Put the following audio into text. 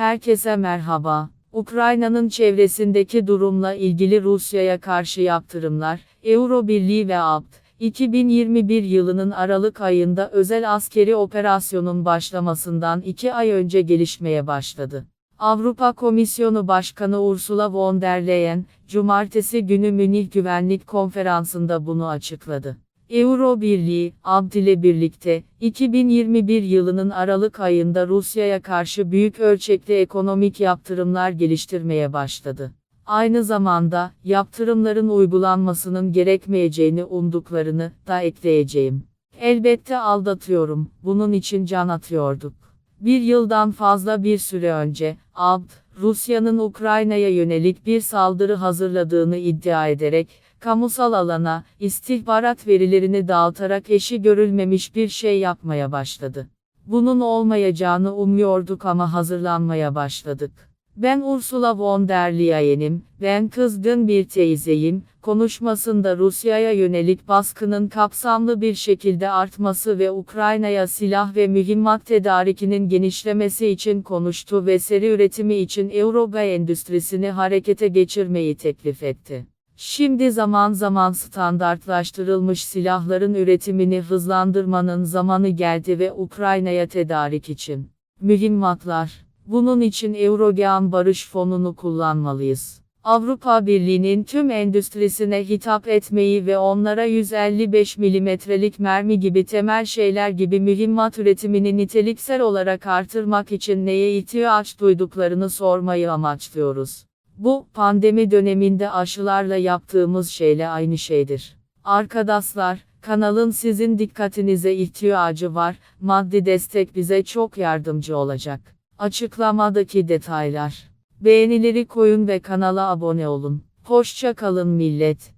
Herkese merhaba. Ukrayna'nın çevresindeki durumla ilgili Rusya'ya karşı yaptırımlar, Euro Birliği ve ABD, 2021 yılının Aralık ayında özel askeri operasyonun başlamasından 2 ay önce gelişmeye başladı. Avrupa Komisyonu Başkanı Ursula von der Leyen, Cumartesi günü Münih Güvenlik Konferansı'nda bunu açıkladı. Euro Birliği, ABD ile birlikte, 2021 yılının Aralık ayında Rusya'ya karşı büyük ölçekli ekonomik yaptırımlar geliştirmeye başladı. Aynı zamanda, yaptırımların uygulanmasının gerekmeyeceğini umduklarını da ekleyeceğim. Elbette aldatıyorum, bunun için can atıyorduk. Bir yıldan fazla bir süre önce, ABD, Rusya'nın Ukrayna'ya yönelik bir saldırı hazırladığını iddia ederek, kamusal alana, istihbarat verilerini dağıtarak eşi görülmemiş bir şey yapmaya başladı. Bunun olmayacağını umuyorduk ama hazırlanmaya başladık. Ben Ursula von der Leyen'im, ben kızgın bir teyzeyim, konuşmasında Rusya'ya yönelik baskının kapsamlı bir şekilde artması ve Ukrayna'ya silah ve mühimmat tedarikinin genişlemesi için konuştu ve seri üretimi için Avrupa endüstrisini harekete geçirmeyi teklif etti. Şimdi zaman zaman standartlaştırılmış silahların üretimini hızlandırmanın zamanı geldi ve Ukrayna'ya tedarik için mühimmatlar. Bunun için Eurogean Barış Fonu'nu kullanmalıyız. Avrupa Birliği'nin tüm endüstrisine hitap etmeyi ve onlara 155 milimetrelik mermi gibi temel şeyler gibi mühimmat üretimini niteliksel olarak artırmak için neye ihtiyaç duyduklarını sormayı amaçlıyoruz. Bu, pandemi döneminde aşılarla yaptığımız şeyle aynı şeydir. Arkadaşlar, kanalın sizin dikkatinize ihtiyacı var, maddi destek bize çok yardımcı olacak. Açıklamadaki detaylar. Beğenileri koyun ve kanala abone olun. Hoşça kalın millet.